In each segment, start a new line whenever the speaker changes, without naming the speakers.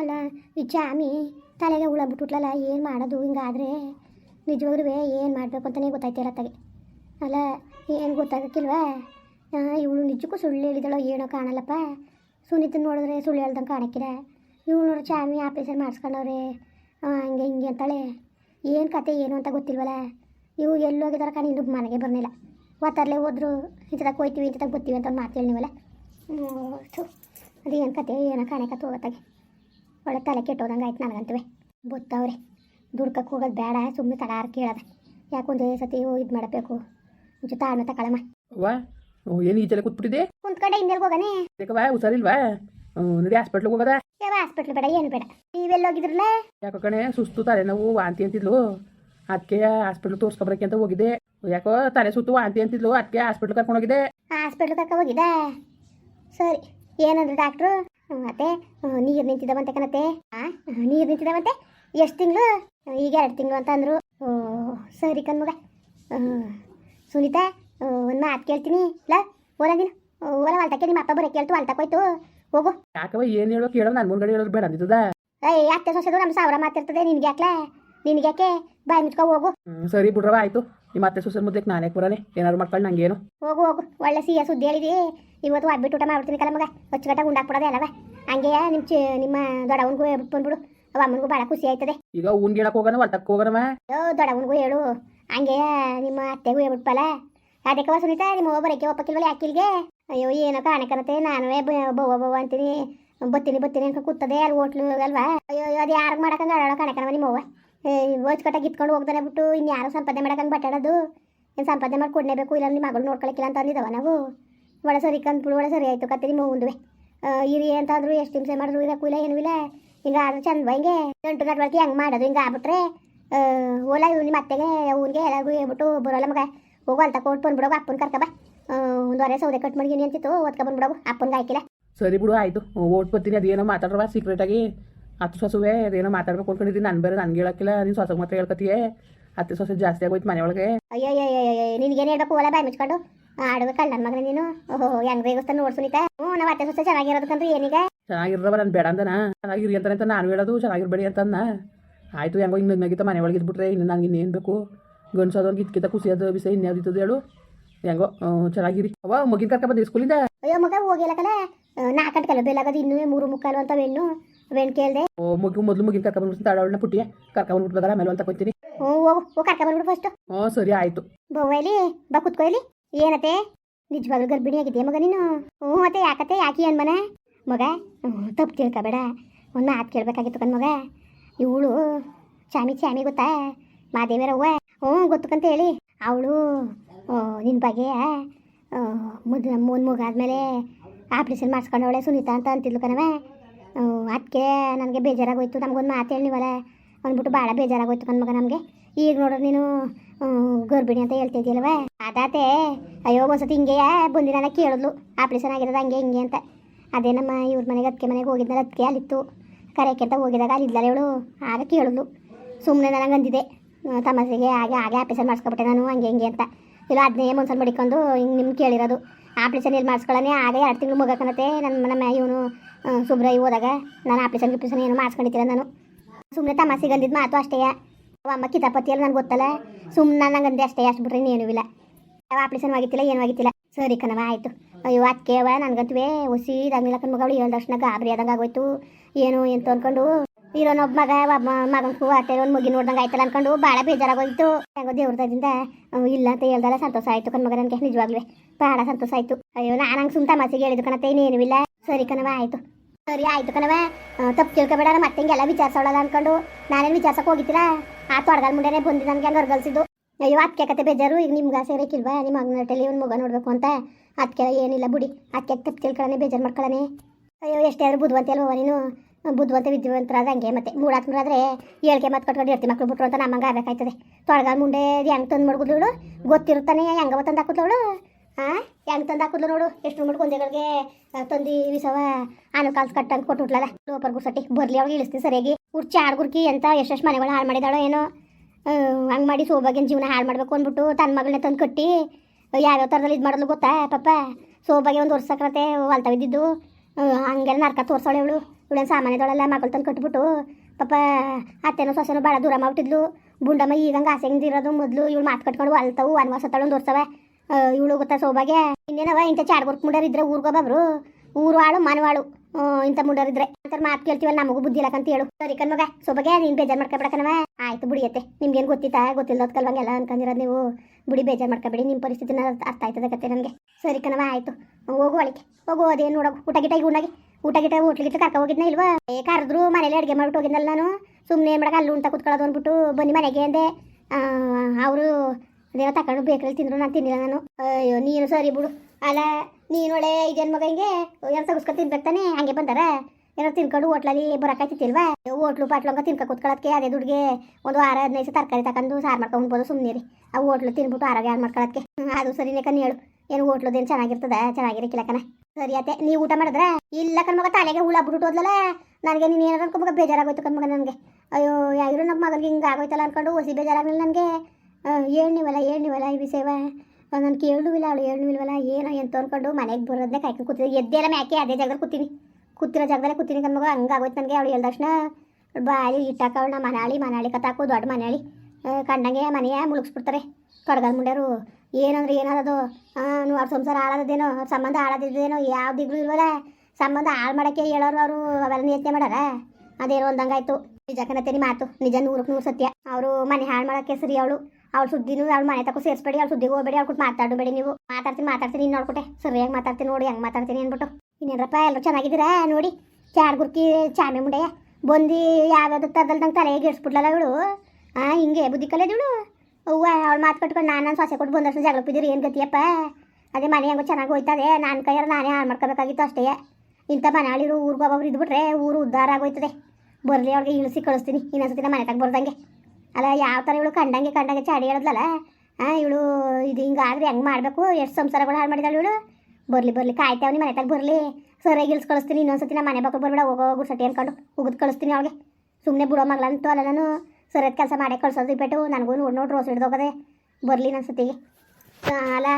ಅಲ್ಲ, ಈ ತಲೆಗೆ ಹುಳ ಬಿಟ್ಬಿಟ್ಲಲ್ಲ, ಏನು ಮಾಡೋದು ಹಿಂಗಾದರೆ? ನಿಜವಾಗ್ಲೂ ಏನು ಮಾಡಬೇಕು ಅಂತಲೇ ತಗೆ ಅಲ್ಲ, ಏನು ಗೊತ್ತಾಗಕ್ಕಿಲ್ವಾ? ಇವಳು ನಿಜಕ್ಕೂ ಸುಳ್ಳು ಹೇಳಿದಳೋ ಏನೋ ಕಾಣಲ್ಲಪ್ಪ. ಸುನೀತನ ನೋಡಿದ್ರೆ ಸುಳ್ಳು ಹೇಳ್ದಂಗೆ ಕಾಣಕ್ಕಿರ ಇವಳು ನೋಡ್ರಿ ಚಾಮಿ ಆಫೀಸರ್ ಮಾಡಿಸ್ಕೊಂಡವ್ರೆ. ಹಂಗೆ ಹಿಂಗೆ ಅಂತಾಳೆ. ಏನು ಕತೆ ಏನು ಅಂತ ಗೊತ್ತಿಲ್ವಲ್ಲ? ಇವು ಎಲ್ಲಿ ಹೋಗಿದಾರ ಕಾಣ, ಇನ್ನೂ ಮನೆಗೆ ಬರಲಿಲ್ಲ. ಒತ್ತರ್ಲೆ ಹೋದ್ರು ಇಂಥದಾಗ ಹೋಯ್ತೀವಿ ಇಂಥದಾಗ ಗೊತ್ತೀವಿ ಅಂತ ಮಾತು ಹೇಳಿವಲ್ಲ ಅದು ಏನು ಕತೆ, ಏನೋ ಕಾಣಕತ್ತು ಹೋಗತ್ತಾಗೆ ಒಳ್ಳೆ ತಲೆ ಕೆಟ್ಟೋದಂಗೆ ಆಯ್ತು ನನಗಂತವೆ. ಗೊತ್ತವ್ರೆ ದುಡ್ಕಕ್ಕೆ ಹೋಗೋದು ಬೇಡ ಸುಮ್ಮನೆ ತಡಾರ್ ಕೇಳದ. ಯಾಕೊಂದೇ ಸತಿ ಇದು ಮಾಡಬೇಕು. ಜೊತೆ ತಾಳ್ಮೆ ತಗೊಳಮ್ಮ
ಅವ್ವ ಏನು ತಲೆ ಕೂತ್ಬಿಟ್ಟಿದೆ?
ಕುಂತ್ಕೊಂಡೆ ಹಿಂದೆ ಹೋಗನೆ.
ಬೇಕವಾ ಹುಷಾರಿಲ್ವಾ? ನೋಡಿ ಹಾಸ್ಪಿಟ್ಲಿಗೆ ಹೋಗೋದ?
ಯಾವ ಹಾಸ್ಪಿಟ್ಲ್ ಬೇಡ ಏನು ಬೇಡ. ನೀವೆಲ್ಲ ಹೋಗಿದ್ರಲ್ಲ?
ಯಾಕೋ ಕಣೆ ಸುಸ್ತು ತಲೆನೋವು ವಾಂತಿ ಅಂತಿದ್ಲು. ಅದಕ್ಕೆ ಹಾಸ್ಪಿಟ್ಲ್ ತೋರಿಸ್ಕೊಬರಕ್ಕೆ ಅಂತ ಹೋಗಿದ್ದೆ. ಯಾಕೋ ತಲೆ ಸುತ್ತು ವಾಂತಿ ಅಂತಿದ್ಲು. ಅದಕ್ಕೆ ಹಾಸ್ಪಿಟ್ಲ್ ಕರ್ಕೊಂಡು ಹೋಗಿದ್ದೆ.
ಹಾಸ್ಪಿಟ್ಲ್ ಕರ್ಕೊಂಡು ಹೋಗಿದ್ದೆ. ಸರಿ ಏನಂದ್ರೆ ಡಾಕ್ಟ್ರು? ಮತ್ತೆ ನೀರು ನಿಂತಿದ್ದಾವಂತೆ ಕಣತೆ ಹಾಂ ನೀರು ನಿಂತಿದ್ದಾವಂತೆ ಎಷ್ಟು ತಿಂಗಳು? ಈಗ ಎರಡು ತಿಂಗಳು ಅಂತ ಅಂದರು. ಓ ಸರಿ ಕಣ್ಮಗ. ಸುನೀತಾ ಒಂದು ಮಾತು ಕೇಳ್ತೀನಿ. ಇಲ್ಲ ಓಲ ನೀನು. ಓಲ ಹೊಲ್ತಕ್ಕೆ ನಿಮ್ಮ ಅಪ್ಪ ಬರೋ ಕೇಳ್ತು ಹೋಯ್ತು. ಹೋಗು.
ಯಾಕವ ಏನು ಹೇಳೋ ಕೇಳೋ ನಾನು ಮುಂದೆ ಹೇಳೋದು ಬೇಡ ಅಂದಿದ್ದದ.
ಏಯ್ ಅತ್ತೆ ಸೊಸೆದು? ನಮ್ಮ ಸಾವಿರ ಮಾತಿರ್ತದೆ. ನಿನ್ಗೆ ಯಾಕ್ಲೆ ನಿನ್ಗೆ ಯಾಕೆ ಬಾಯಿ ಮುಚ್ಕೊ ಹೋಗು.
ಸರಿ ಬಿಡ್ರವ ಆಯ್ತು. ನಿಮ್ಮ ಅತ್ತೆ ಸೊಸೆ ಮುದ್ದಕ್ಕೆ ನಾನೇ ಬರನೆ ಏನಾದ್ರು ಮಾಡ್ಕೊಂಡು ನಂಗೇನು.
ಹೋಗು ಹೋಗು ಒಳ್ಳೆ ಸಿಹಿಯ ಸುದ್ದಿ ಹೇಳಿದಿ. ಇವತ್ತು ಒಬ್ಬಿಟ್ಟು ಊಟ ಮಾಡ್ಬಿಡ್ತೀನಿ ಕಲ ಮಗ. ಹೊಚ್ಚಗಟ್ಟಾಗ ಉಂಡಾಕ್ಬಿಡೋದೆ ಅಲ್ಲವ. ಹಂಗೆ ನಿಮ್ಮ ಚಿ ನಿಮ್ಮ ದೊಡ್ಡವನಿಗೂ ಹೇಳ್ಬಿಟ್ಟು ಬಂದ್ಬಿಡು. ಅವ ಅಮ್ಮನಿಗೂ ಭಾಳ ಖುಷಿ ಆಯ್ತದೆ.
ಈಗ ಊನ್ ಗಿಡಕ್ಕೆ ಹೋಗೋಣ ಹೊಲ್ತಕ್ಕೆ ಹೋಗೋಣವ
ಯೋ ದೊಡ್ಡವನ್ಗೂ ಹೇಳು. ಹಂಗೆ ನಿಮ್ಮ ಅತ್ತೆಗೂ ಹೇಳ್ಬಿಟ್ಪಲ್ಲ ಅದಕ್ಕೆ ಸುನೀತಾ ನಿಮ್ಮ ಬರೋಕೆ ಒಪ್ಪಕ್ಕಿಲ್ವಲ್ಲ ಯಾಕಿಲ್ಗೆ ಅಯ್ಯೋ ಏನೋ ಕಾಣಕನತೆ ನಾನುವೇ ಬವ್ವ ಬವ್ವ ಅಂತೀನಿ. ಬತ್ತೀನಿ ಬತ್ತೀನಿ ಅಂತ ಕೂತದೆ ಅಲ್ಲಿ ಹೋಟ್ಲು ಅಲ್ವಾ? ಅಯ್ಯೋ ಅದು ಯಾರಿಗೆ ಮಾಡಕ್ಕಂಗೆ ಆಡೋ ಕಾಣಕನವ ನಿಮ್ಮ ಅವ್ವ ಕಟ್ಟಾಗಿ ಇತ್ಕೊಂಡು ಹೋಗ್ದಾನೆ ಬಿಟ್ಟು ಇನ್ನು ಯಾರು ಸಂಪಾದನೆ ಮಾಡಕ್ಕಂಗೆ ಬಟ್ಟಾಡೋದು ಏನು ಸಂಪಾದನೆ ಮಾಡಿ ಕೊಡಲೇಬೇಕು ಇಲ್ಲ ನಿಮ್ಮ ಮಗಳು ನೋಡ್ಕೊಳಕ್ಕಿಲ್ಲ ಅಂತ ಅಂದಿದ್ದವ ನಾವು. ಒಳ್ಳೆ ಸರಿ ಕಂದ್ಬಿಡು ಒಳ್ಳೆ ಸರಿ ಆಯಿತು ಕತ್ತಿ ನಿಮ್ಮ ಮುಂದುವೆ ಇರಿ ಅಂತಾದ್ರು ಎಷ್ಟು ಹಿಂಸೆ ಮಾಡಿದ್ರು ಇರಕ್ಕೂ ಇಲ್ಲ ಏನೂ ಇಲ್ಲ. ಹಿಂಗೆ ಆದ್ರೆ ಚಂದ ಹಿಂಗೆ. ಗಂಟು ನಡ್ವಳಿಕೆ ಹೆಂಗೆ ಮಾಡೋದು, ಹಿಂಗೆ ಆಗ್ಬಿಟ್ರೆ ಓಲ ನಿಮ್ಮ ಅತ್ತೆಗೆ, ಅವ್ನಿಗೆ ಎಲ್ಲರಿಗೂ ಹೇಳ್ಬಿಟ್ಟು ಬರೋಲ್ಲ ಮಗ. ಹೋಗು ಅಂತ ಕೊಟ್ಟು ಬಂದ್ಬಿಡೋಗು, ಅಪ್ಪನ ಕರ್ಕಬ ಬಾ. ಒಂದು ವರೆ ಸೌದೆ ಕಟ್ ಮಾಡಿ ಅಂತಿತ್ತು ಓದ್ಕೊ ಬಂದ್ಬಿಡೋಗು, ಅಪ್ಪನಿಗೆ ಆಯ್ಕಿಲ್ಲ
ಸರಿ ಬಿಡು, ಆಯಿತು. ಓಟ್ ಬರ್ತೀನಿ, ಅದೇನೋ ಮಾತಾಡ್ರವ ಸೀಕ್ರೆಟಾಗಿ ಹತ್ತು ಸೊಸುವೆ ಅದೇನೋ ಮಾತಾಡ್ಬೇಕು ಅನ್ಕೊಂಡಿದ್ದೀನಿ ನಾನು ಬೇರೆ ನನ್ಗೆ ಹೇಳಕ್ಕಿಲ್ಲ. ನೀನು ಸೊಸಗೆ ಮಾತ್ರ ಹೇಳ್ಕತಿಯೇ? ಅತ್ತ ಸೊಸೆ ಜಾಸ್ತಿ ಆಗೋಯ್ತು ಮನೆ
ಒಳಗೆ. ಅಯ್ಯೋ ಅಯ್ಯೋ ಅಯ್ಯೋ ನಿನಗೇನು ಹೇಳ್ಬೇಕು? ಓಲ ಬಾಯ್ ಮುಚ್ಕೊಂಡು. ಆಡ್ಬೇಕಲ್ಲ ನನ್ನ ಮಗನ ನೀನು. ಓಹೋ ಹೆಂಗ್ ಬೇಗಸ್ತ ನೋಡ್ ಸುನೀತಾ. ಹ್ಞೂ ನಾವು ಅತ್ತೆ ಸೊಸೆ ಚೆನ್ನಾಗಿರೋದಕ್ಕಂದ್ರೆ ಏನೀಗ?
ಚೆನ್ನಾಗಿರವ ನಾನು ಬೇಡ ಅಂದನ. ಚೆನ್ನಾಗಿರಿ ಅಂತ ನಾನು ಹೇಳೋದು ಚೆನ್ನಾಗಿರ್ಬೇಡಿ ಅಂತಂದ. ಆಯ್ತು ಹೆಂಗೋ ಹಿಂಗೆ ನಗಿತ ಮನೆ ಒಳಗೆ ಇದ್ಬಿಟ್ರೆ ಇನ್ನು ನಂಗೆ ಇನ್ನೇನು ಬೇಕು? ಗಂಡ್ಸೋದವ್ನಿಗೆ ಇದ್ಕಿತ ಖುಷಿ ಅದು ಬಿಸಿ ಇನ್ಯಾವ್ದು ಇದ್ದದ್ದು ಹೇಳು. ಹೆಂಗೋ ಚೆನ್ನಾಗಿರಿ. ಅವ ಮುಗಿನ ಕರ್ಕ ಬಂದಿ ಸ್ಕೂಲಿಂದ?
ಅಯ್ಯೋ ಮಗ ಹೋಗಿಲ್ಲ ಕಲ ನಾಲ್ಕು ಗಂಟೆಲ್ಲ ಬೆಲಾಗದು ಇನ್ನೂ ಮೂರು ಮುಕ್ಕಾಲು ಅಂತ ವೆಣ್ಣು ವೆಣ್ ಕೇಳ್ದೆ?
ಓ ಮುಗಿ ಮೊದಲು ಮುಗಿನ ಕರ್ಕ ಬಂದ್ಬಿಡ್ತೀನಿ ತಾಡವಳನ್ನ ಪುಟ್ಟಿಯ ಕರ್ಕ ಬಂದ್ಬಿಟ್ಟಾರ ಆಮೇಲೆ ಅಂತ ಕೊಯ್ತೀನಿ
ಓ ಓ ಹೋಗಿ ಕರ್ಕ ಬಂದ್ಬಿಡು ಫಸ್ಟು
ಹ್ಞೂ ಸರಿ ಆಯಿತು.
ಬವ್ವಲಿ ಬಾ ಕುತ್ಕೋ ಇಲ್ಲಿ ಏನತ್ತೆ? ನಿಜವಾಗ್ಲೂ ಗರ್ಭಿಣಿ ಆಗಿದೆಯಾ ಮಗ ನೀನು? ಹ್ಞೂ ಮತ್ತೆ ಯಾಕತ್ತೆ? ಯಾಕೆ ಏನ್ ಮನ ಮಗ ತಪ್ಪು ತಿಳ್ಕೊಬೇಡ ಒಂದು ಮಾತು ಕೇಳಬೇಕಾಗಿತ್ತು ಕಣ್ ಮಗ. ಇವಳು ಚಾಮಿ ಚಾಮಿ ಗೊತ್ತಾ? ಮಾದೇವಿರವ್ವ ಹ್ಞೂ ಗೊತ್ತಕ್ಕಂತ ಹೇಳಿ. ಅವಳು ನಿನ್ನ ಬಗ್ಗೆ ಮುದ್ ಮೂನ್ ಮುಗಾದ್ಮೇಲೆ ಆಪ್ರೇಷನ್ ಮಾಡಿಸ್ಕೊಂಡವಳೆ ಸುನೀತಾ ಅಂತ ಅಂತಿದ್ಲು ಕಣವ ಅದಕ್ಕೆ ನನಗೆ ಬೇಜಾರಾಗೋಯ್ತು. ನಮಗೊಂದು ಮಾತು ಹೇಳಿವಲ್ಲ ಅಂದ್ಬಿಟ್ಟು ಭಾಳ ಬೇಜಾರಾಗೋಯ್ತು ನನ್ನ ಮಗ ನಮಗೆ. ಈಗ ನೋಡ್ರಿ ನೀನು ಗರ್ಭಿಣಿ ಅಂತ ಹೇಳ್ತಿದ್ದೀಯಲ್ವ ಅದಾತೆ, ಅಯ್ಯೋ, ಒಂದ್ಸತಿ ಹಿಂಗೆ ಬಂದಿನ ಕೇಳಿದ್ಲು. ಆಪ್ರೇಷನ್ ಆಗಿರೋದು ಹಂಗೆ ಹಿಂಗೆ ಅಂತ. ಅದೇ ನಮ್ಮ ಇವ್ರ ಮನೆಗೆ ಅದಕ್ಕೆ ಮನೆಗೆ ಹೋಗಿದ್ನಲ್ಲ ಅದಕ್ಕೆ ಅಲ್ಲಿತ್ತು. ಕರೆಯಕ್ಕೆ ಅಂತ ಹೋಗಿದಾಗ ಅಲ್ಲಿ ಇದ್ಲಲ್ಲ ಇವಳು, ಆಗ ಕೇಳಿದ್ಲು. ಸುಮ್ಮನೆ ನನಗೆ ಅಂದಿದೆ ತಮಾಷೆಗೆ ಹಾಗೆ ಹಾಗೆ ಆಪ್ರೇಷನ್ ಮಾಡಿಸ್ಕೊಬಿಟ್ಟೆ ನಾನು, ಹಂಗೆ ಹಿಂಗೆ ಅಂತ. ಇಲ್ಲ ಅದನ್ನೇ ಮನ್ಸಲ್ಲಿ ಮಡಿಕೊಂಡು ಹಿಂಗೆ ನಿಮ್ಗೆ ಕೇಳಿರೋದು. ಆಪ್ರೇಷನ್ ಎಲ್ಲಿ ಮಾಡಿಸ್ಕೊಳ್ಳೋಣ ಆಗ ಎರಡು ತಿಂಗಳು ಮುಗಕನತೆ ನನ್ನ ನಮ್ಮ ಇವನು ಸುಬ್ರೈ ಹೋದಾಗ. ನಾನು ಆಪ್ರೇಷನ್ ಗಿಪ್ರೇಷನ್ ಏನು ಮಾಡಿಸ್ಕೊಂಡಿದ್ದಿಲ್ಲ ನಾನು. ಸುಮ್ಮನೆ ತಮಾಸಿಗೆ ಅಂದಿದ್ದು ಮಾತು ಅಷ್ಟೇ. ಅಮ್ಮ ಕಿತಾಪತಿಯಲ್ಲಿ ನನಗೆ ಗೊತ್ತಲ್ಲ. ಸುಮ್ಮನೆ ನಂಗೆ ಅಂದೆ ಅಷ್ಟೇ, ಅಷ್ಟು ಬಿಟ್ರೆ ಇನ್ನೇನು ಇಲ್ಲ. ಯಾವ ಆಪ್ರೇಷನ್ ಆಗಿತ್ತಿಲ್ಲ, ಏನು ಆಗಿತ್ತಿಲ್ಲ. ಸರಿ ಕಣವ ಆಯಿತು. ಅಯ್ಯೋ ಅದಕ್ಕೆ ಅವ ನನಗಂತುವೆ ಉಸಿ ಇದಾಗಿಲ್ಲ ಕಣ್ಮಗಳು ಏಳು ದರ್ಶನ ಗಾಬರಿ ಆದಂಗೆ ಆಗೋಯ್ತು. ಏನು ಎಂತ ಅನ್ಕೊಂಡು ಇರೋನೊಬ್ಬ ಮಗ, ಒಬ್ಬ ಹೂ ಅತ್ತೆ ಒಂದು ಮುಗಿ ನೋಡ್ದಂಗೆ ಆಯ್ತಲ್ಲ ಅನ್ಕೊಂಡು ಭಾಳ ಬೇಜಾರಾಗೋಯ್ತು. ಹೆಂಗೋ ದೇವ್ರದಿಂದ ಇಲ್ಲ ಅಂತ ಹೇಳ್ದಲ್ಲ ಸಂತೋಷ ಆಯ್ತು ಕಣ್ ಮಗ ನನಗೆ, ನಿಜವಾಗ್ಲೂ. ಭಾಳ ಸಂತೋಷ ಆಯ್ತು. ಅಯ್ಯೋ, ನಾನು ಹಂಗೆ ಸುಮ್ಮ ಹೇಳಿದ್ ಹೇಳಿದ್ದು ಕಣತ್ತೆ, ಇನ್ನೇನು ಇಲ್ಲ. ಸರಿ ಕಣವ ಆಯ್ತು. ಸರಿ, ಆಯ್ತು ಕಣವ ತಪ್ಪು ತಿಳ್ಕೊಬೇಡ ಮತ್ತೆ ಹಿಂಗೆಲ್ಲ ವಿಚಾರಿಸೋಳಲ್ಲ ಅನ್ಕೊಂಡು ನಾನೇನು ವಿಚಾರ್ಸಕ್ಕೆ ಹೋಗಿತ್ತಿಲ್ಲ ಆ ತೊಡಗಲ್ ಮುಂಡೆನೇ ಬಂದು ನನಗೆ ಹಂಗೆ ಹೊರಗಲ್ಸಿದ್ದು. ಅಯ್ಯೋ ಅದಕ್ಕೆ ಕತೆ ಬೇಜಾರು. ಈಗ ನಿಮ್ಗೆ ಆಸೆ ಇರೋಕ್ಕಿಲ್ವಾ ನಿಮ್ಮ ಮಗನ ಹೊಟ್ಟೆಲಿ ಒಂದು ಮಗ ನೋಡಬೇಕು ಅಂತ. ಅದಕ್ಕೆ ಏನಿಲ್ಲ ಬಿಡಿ. ಅದಕ್ಕೆ ತಪ್ಪು ತಿಳ್ಕೊಳ್ಳೋಣ ಬೇಜಾರು ಮಾಡ್ಕೊಳ್ಳೋಣ ಅಯ್ಯೋ, ಎಷ್ಟೇ ಆದರೂ ಬುದ್ಧಿವಂತ ಅಲ್ವ ನೀನು. ಬುದ್ಧಿವಂತ ವಿದ್ಯಾವಂತರಾದ ಹಂಗೆ ಮತ್ತೆ ಮೂಡಾತ್ಮರಾದ್ರೆ ಏಳ್ಕೆ ಮತ್ತೆ ಕಟ್ಕೊಂಡು ಇರ್ತಿ ಮಕ್ಳು ಬಿಟ್ಟರು ಅಂತ ನಮ್ಮಂಗೆ ಆಗ್ಬೇಕಾಯ್ತದೆ. ತೊಡಗಲ್ ಮುಂಡೆ ಹೆಂಗೆ ತಂದು ಮಾಡ್ಗುದ್ಳು ಗೊತ್ತಿರುತ್ತಾನೆ ಹೆಂಗವ ತಂದು ಹಾಕಿದ್ಲವಳು ಹಾಂ ಹೆಂಗೆ ತಂದು ಹಾಕಿದ್ಲು ನೋಡು? ಎಷ್ಟು ಮಡ್ಕು ಗೊಂದೆಗಳಿಗೆ ತಂದು ವಿಸವ ಆನು ಕಾಲ್ಸ್ ಕಟ್ಟಂಗೆ ಹುಟ್ಲಲ್ಲ ಲೋಪರ್ ಗುರ್ಸಟ್ಟಿ ಬರಲಿ, ಅವಳಿಗೆ ಇಳಿಸ್ತೀನಿ ಸರಿಯಾಗಿ. ಉರ್ಚಿ ಆಡ್ಗುರ್ಕಿ ಅಂತ ಎಷ್ಟೆಷ್ಟು ಮನೆಗಳು ಹಾಳು ಮಾಡಿದಾಳೋ ಏನೋ? ಹಂಗೆ ಮಾಡಿ ಸೋಬಾಗಿನ ಜೀವನ ಹಾಳು ಮಾಡ್ಬೇಕು ಅಂದ್ಬಿಟ್ಟು ತನ್ನ ಮಗಳನ್ನ ತಂದು ಕಟ್ಟಿ, ಯಾವ್ಯಾವ ಥರದಲ್ಲಿ ಇದು ಮಾಡೋದು ಗೊತ್ತಾ ಪಾಪ ಸೋಬಾಗೆ ಒಂದು ವರ್ಷ ಸಕ್ರತೆ ಹೊಲ್ತಾವಿದ್ದು ಹಂಗೆಲ್ಲ ನರ್ಕ ತೋರ್ಸೋಳೆ ಇವಳು ಇವಳೇನು ಸಾಮಾನ್ಯದೊಳಲ್ಲ ಮಗಳು ತಂದು ಕಟ್ಬಿಟ್ಟು ಪಾಪ ಅತ್ತೆನೋ ಸೊಸೆನೋ ಭಾಳ ದೂರ ಮಾಡ್ಬಿಟ್ಟಿದ್ಲು. ಬುಂಡಮ್ಮ ಈಗಂಗೆ ಇರೋದು ಮೊದಲು ಇವಳು ಮಾತು ಕಟ್ಕೊಂಡು ಅಲ್ತಾವು ವನವಾಸ ತಳೊಂದು ತೋರ್ಸವೆ ಇವಳು ಗೊತ್ತಾ ಸೌಭಾಗ್ಯ? ಇನ್ನೇನವ ಇಂಥ ಚಾಡ್ಗುರ್ಕ್ ಮುಂಡರ್ ಇದ್ರೆ ಊರ್ಗೋಬಬ್ರು ಊರು ಆಳು ಮನವಾಳು ಇಂಥ ಮುಂಡರ್ ಇದ್ರೆ. ಅಂತಾರೆ ಮಾತು ಕೇಳ್ತೀವಲ್ಲ, ನಮಗೂ ಬುದ್ಧಿ ಇಲ್ಲಕಂತ ಹೇಳು. ಸರಿ ಕಣ್ಮಗ ಸೌಭಾಗ್ಯ, ನೀನು ಬೇಜಾರು ಮಾಡ್ಕೊಬಿಡಕನವ ಆಯ್ತು ಬಿಡಿಯತ್ತೆ ನಿಮ್ಗೇನು ಗೊತ್ತಿತ್ತಾ? ಗೊತ್ತಿಲ್ಲದ ಕಲ್ವಂಗೆಲ್ಲ ಅನ್ಕೊಂಡಿರೋದು ನೀವು. ಬಿಡಿ ಬೇಜಾರು ಮಾಡ್ಕೊಬೇಡಿ ನಿಮ್ಮ ಪರಿಸ್ಥಿತಿನ ಅರ್ಥ ಆಯ್ತದೆ ಕತೆ ನನಗೆ ಸರಿ ಕಣವ ಆಯ್ತು. ಹೋಗು ಒಳಗೆ ಹೋಗು, ಅದೇನು ನೋಡೋ ಊಟ ಗಿಟ ಈಗ ಉಣ್ಣಾಗಿ. ಊಟ ಗಿಟ ಹೋಟ್ಲು ಗಿಟ್ಲು ಕರ್ಕ ಹೋಗಿದ್ನ ಇಲ್ವಾ? ಏ, ಕರೆದ್ರು ಮನೇಲಿ ಅಡುಗೆ ಮಾಡ್ಬಿಟ್ಟು ಹೋಗಿದ್ನಲ್ಲ ನಾನು. ಸುಮ್ಮನೆ ಏನು ಮಾಡಕ್ಕೆ ಅಲ್ಲಿ ಉಂಟ ಕುತ್ಕೊಳ್ಳೋದು ಅಂದ್ಬಿಟ್ಟು ಬನ್ನಿ ಮನೆಗೆ ಅಂದೆ. ಅವರು ಅದೇನೋ ತಕೊಂಡು ಬೇಕಲ್ಲಿ ತಿಂದ್ರು, ನಾನು ತಿನ್ನಿಲ್ಲ ನಾನು. ಅಯ್ಯೋ, ನೀನು ಸರಿ ಬಿಡು. ಅಲ್ಲ, ನೀನು ಒಳ್ಳೆ ಇದೇನು ಮಗ ಹಿಂಗೆ? ಏನು ತಗಸ್ಕೊಂಡು ತಿನ್ಬೇಕು ತಾನೆ? ಹಂಗೆ ಬಂದಾರ? ಏನೋ ತಿನ್ಕೊಂಡು ಹೋಟ್ಲಲ್ಲಿ ಬರೋಕಾಯ್ತಿಲ್ವಾ ಹೋಟ್ಲು ಪಾಟ್ಲು ತಿನ್ಕ ಕುತ್ಕೊಳ್ಳೋದಕ್ಕೆ ಅದೇ ದುಡ್ಗೆ ಒಂದು ವಾರ, ಹದಿನೈದು ತರಕಾರಿ ತಗೊಂಡು ಸಾರು ಮಾಡ್ಕೊಂಡು ಹೋಗ್ಬೋದು ಸುಮ್ಮನೆ ರೀ ಆ ಹೋಟ್ಲು ತಿನ್ಬಿಟ್ಟು ಆರೋಗ್ಯ ಹಾಳು ಮಾಡ್ಕೊಳ್ಳೋದಕ್ಕೆ ಅದು ಸರಿನೇ ಕಣ್ಣು ಹೇಳು. ಏನು ಹೋಟ್ಲದೇನು ಚೆನ್ನಾಗಿರ್ತದ? ಚೆನ್ನಾಗಿರಕ್ಕಿಲ್ಲ ಕಣ. ಸರಿ ಅತ್ತೆ, ನೀವು ಊಟ ಮಾಡಿದ್ರೆ? ಇಲ್ಲ ಕಣ್ಮಗ ತಲೆಗೆ ಹುಳ ಬಿಟ್ಟು ಹೋದ್ಲಲ್ಲ? ನನಗೆ ನೀನು ಏನಾರು ಅನ್ಕೊಂಬ ಬೇಜಾರಾಗೋಯ್ತು ಕಣ್ಮಗ ನನಗೆ. ಅಯ್ಯೋ ಯಾರು ನಮ್ಮ ಮಗನಿಗೆ ಹಿಂಗೆ ಆಗೋಯ್ತಲ್ಲ ಅನ್ಕೊಂಡು ಹೊಸಿ ಬೇಜಾರಾಗಲಿಲ್ಲ ನನಗೆ. ಏಳ್ನಿವಲ್ಲ ಏಳ್ನಿವಲ್ಲ ಈ ವಿಷಯವ? ನಾನು ಕೇಳುವಿಲ್ಲ ಅವಳು ಏಳ್ನಿಲ್ವಲ್ಲ ಏನೋ ಎಂತ ಅನ್ಕೊಂಡು ಮನೆಗೆ ಬರೋದನ್ನೇ ಕಾಯ್ಕೊಂಡು ಕೂತಿದ್ದೆ. ಎದ್ದೆಲ್ಲ ಮ್ಯಾಕೆ, ಅದೇ ಜಾಗದಲ್ಲಿ ಕೂತೀನಿ. ಕೂತಿರೋ ಜಾಗದಲ್ಲೇ ಕೂತೀನಿ ಕಣ್ಮಗ ಹಂಗೆ ಆಗೋಯ್ತು ನನಗೆ ಅವಳು ಹೇಳ್ದ ತಕ್ಷಣ. ಬಾಯಿ ಇಟ್ಟಾಕವಳು ನಮ್ಮ ಮನಾಳಿ ಮನಾಳಿ ಕತ್ತಾಕು ದೊಡ್ಡ ಮನಾಳಿ. ಕಂಡಂಗೆ ಮನೆಯ ಮುಳುಗಿಸ್ಬಿಡ್ತಾರೆ. ತೊಡಗಲ್ ಮುಂಡ್ಯಾರು. ಏನಂದ್ರೆ ಏನಾದದು? ಅವ್ರ ಸಂಸಾರ ಹಾಳಾದದೇನೋ ಅವ್ರ ಸಂಬಂಧ ಹಾಳಾದಿದ್ದೇನೋ ಯಾವ್ದಿಗ್ರು ಇಲ್ವಲ್ಲ? ಸಂಬಂಧ ಹಾಳು ಮಾಡೋಕ್ಕೆ ಹೇಳೋರು ಅವರು ಅವೆಲ್ಲ ನಿಯತ್ನೆ ಮಾಡಾರ? ಅದೇನೋ ಒಂದಂಗಾಯ್ತು. ನಿಜ ಕಣತೆ ಮಾತು. ನಿಜ ನೂರಕ್ಕೆ ನೂರು ಸತ್ಯ. ಅವರು ಮನೆ ಹಾಳು ಮಾಡೋಕ್ಕೆ ಸರಿ ಅವಳು. ಅವ್ಳು ಸುದ್ದಿನೂ ಅವ್ಳು ಮನೆ ತಕ್ಕ ಸೇರಿಸ್ಬೇಡಿ, ಅವ್ಳು ಸುದ್ದಿಗೆ ಹೋಗ್ಬೇಡಿ, ಅವ್ಳು ಮಾತಾಡಬೇಡಿ ನೀವು. ಮಾತಾಡ್ತೀನಿ ಮಾತಾಡ್ತೀನಿ ಇನ್ನು ನೋಡ್ಕೊಟ್ಟೆ. ಸರಿಯಾಗಿ ಮಾತಾಡ್ತೀನಿ ನೋಡಿ, ಹೆಂಗೆ ಮಾತಾಡ್ತೀನಿ ಅಂದ್ಬಿಟ್ಟು. ಇನ್ನೇನಪ್ಪ ಎಲ್ಲರೂ ಚೆನ್ನಾಗಿದ್ದೀರಾ? ನೋಡಿ ಚಾಡ್ ಗುರ್ಕಿ, ಚಾಮೆ ಮುಂಡೆಯ. ಬಂದು ಯಾವ್ಯಾವ್ದು ತರದಲ್ಲಿ ನಂಗೆ ತಲೆಗೆ ಇಡ್ಸ್ಬಿಡ್ಲಲ್ಲ ಇವಳು. ಹಾಂ ಹಿಂಗೆ ಬುದ್ಧಿ ಕಲಿಯೋದು ಇವಳು. ಅವ್ವ, ಅವ್ಳು ಮಾತು ಕಟ್ಕೊಂಡು ನಾನು ನನ್ನ ಸೊಸೆ ಕೊಟ್ಟು ಬಂದಷ್ಟು ಜಗಳ ಬಿದ್ದಿರಿ ಏನು ಗತಿಯಪ್ಪ ಅದೇ ಮನೆ ಹೆಂಗೋ ಚೆನ್ನಾಗಿ ಹೋಯ್ತದೆ, ನಾನು ಕೈಯಾರ ನಾನೇ ಹಾಳು ಮಾಡ್ಕೋಬೇಕಾಗಿತ್ತು ಅಷ್ಟೇ. ಇಂಥ ಮನೆ ಆಳಿರು ಊರಿಗೆ ಒಬ್ಬೊಬ್ರು ಇದ್ಬಿಟ್ರೆ ಊರು ಉದ್ಧಾರ ಆಗೋಯ್ತದೆ. ಬರಲಿ, ಅವ್ಳಿಗೆ ಇಳಿಸಿ ಕಳಿಸ್ತೀನಿ ಇನ್ನೊಂದ್ಸತಿ ಮನೆ ತಗ ಬರ್ದಂಗೆ. ಅಲ್ಲ, ಯಾವ ಥರ ಇವಳು ಕಂಡಂಗೆ ಕಂಡಂಗೆ ಚಾಡಿ ಹೇಳಿದ್ಲಲ್ಲ? ಹಾಂ ಇವಳು ಇದು ಹಿಂಗಾದ್ರೆ ಹೆಂಗೆ ಮಾಡಬೇಕು? ಎಷ್ಟು ಸಂಸಾರಗಳು ಹಾಳು ಮಾಡಿದಳು ಇವಳು? ಬರಲಿ ಬರಲಿ ಕಾಯ್ತಾವನಿ ಮನೆ ತಗ ಬರಲಿ. ಸರಿಯಾಗಿ ಇಳಿಸ್ ಕಳಿಸ್ತೀನಿ ಇನ್ನೊಂದ್ಸತಿ ನಮ್ಮ ಮನೆ ಬಾಕ ಬರ್ಬೇಡ, ಹೋಗೋ ಗುಡ್ಸಟಿ ಅನ್ಕೊಂಡು ಉಗಿದು ಕಳಿಸ್ತೀನಿ ಅವಳಿಗೆ. ಸುಮ್ಮನೆ ಬಿಡೋ ಮಗಳಂತೂ ಅಲ್ಲ ನಾನು. ಸರಿಯಾದ ಕೆಲಸ ಮಾಡೇ ಕಳ್ಸೋದು ಬಿಟ್ಟು ನನಗೂ ನೋಡಿ ನೋಡಿ ರೋಸ್ ಹಿಡ್ದೋಗದೆ. ಬರಲಿ ನನ್ನ ಸತಿಗೆ. ಅಲ್ಲ,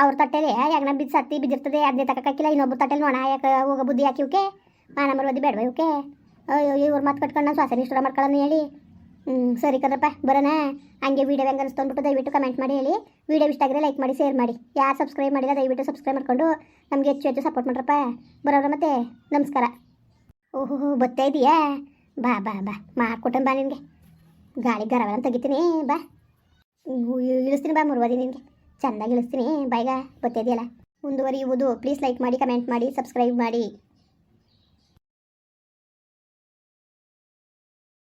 ಅವ್ರ ತಟ್ಟೆಲಿ ಯಾಕನ ಬಿದ್ದು ಸತ್ತಿ ಬಿದ್ದಿರ್ತದೆ? ಅದನ್ನೇ ತಕ್ಕಾಕಿಲ್ಲ ಇನ್ನೊಬ್ರು ತಟ್ಟೆಲಿ ನೋಣ ಯಾಕೆ ಹೋಗ ಬುದ್ಧಿ ಹಾಕಿ ಇವಕ್ಕೆ ಮಾನಮರ್ ಓದಿ ಬೇಡವಾ ಇವಕ್ಕೆ ಅಯ್ಯೋ ಇವ್ರು ಮಾತು ಕಟ್ಕೊಂಡು ನಾನು ಶ್ವಾಸ ನಿಷ್ಠುರ ಮಾಡ್ಕೊಳ್ಳೋಣ ಹೇಳಿ. ಹ್ಞೂ ಸರಿ ಕದ್ರಪ್ಪ ಬರೋಣ. ಹಂಗೆ ವೀಡಿಯೋ ಹೆಂಗೆ ಅನಿಸ್ತು ಅಂದ್ಬಿಟ್ಟು ದಯವಿಟ್ಟು ಕಮೆಂಟ್ ಮಾಡಿ ಹೇಳಿ. ವೀಡಿಯೋ ಇಷ್ಟ ಆಗಿದ್ರೆ ಲೈಕ್ ಮಾಡಿ ಶೇರ್ ಮಾಡಿ. ಯಾರು ಸಬ್ಸ್ಕ್ರೈಬ್ ಮಾಡಿಲ್ಲ, ದಯವಿಟ್ಟು ಸಬ್ಸ್ಕ್ರೈಬ್ ಮಾಡ್ಕೊಂಡು ನಮಗೆ ಹೆಚ್ಚು ಹೆಚ್ಚು ಸಪೋರ್ಟ್ ಮಾಡ್ರಪ್ಪ. ಬರೋರ ಮತ್ತೆ, ನಮಸ್ಕಾರ. ಓಹೋ ಬತ್ತಾ ಇದೆಯಾ? ಬಾ ಬಾ ಬಾ. ಮಾಡ್ಕೊಟ್ಟನ್ ಬಾ ನಿನಗೆ. ಗಾಳಿ ಗರವನ ತೆಗಿತೀನಿ, ಬಾ. ಇಳಿಸ್ತೀನಿ ಬಾ ಮುರ್ವದಿ ನಿನಗೆ. ಚೆಂದಾಗಿ ಇಳಿಸ್ತೀನಿ, ಬಾಯ್ಗ ಗೊತ್ತಿದೆಯಲ್ಲ ಮುಂದುವರಿಯುವುದು. ಪ್ಲೀಸ್ ಲೈಕ್ ಮಾಡಿ ಕಮೆಂಟ್ ಮಾಡಿ ಸಬ್ಸ್ಕ್ರೈಬ್ ಮಾಡಿ.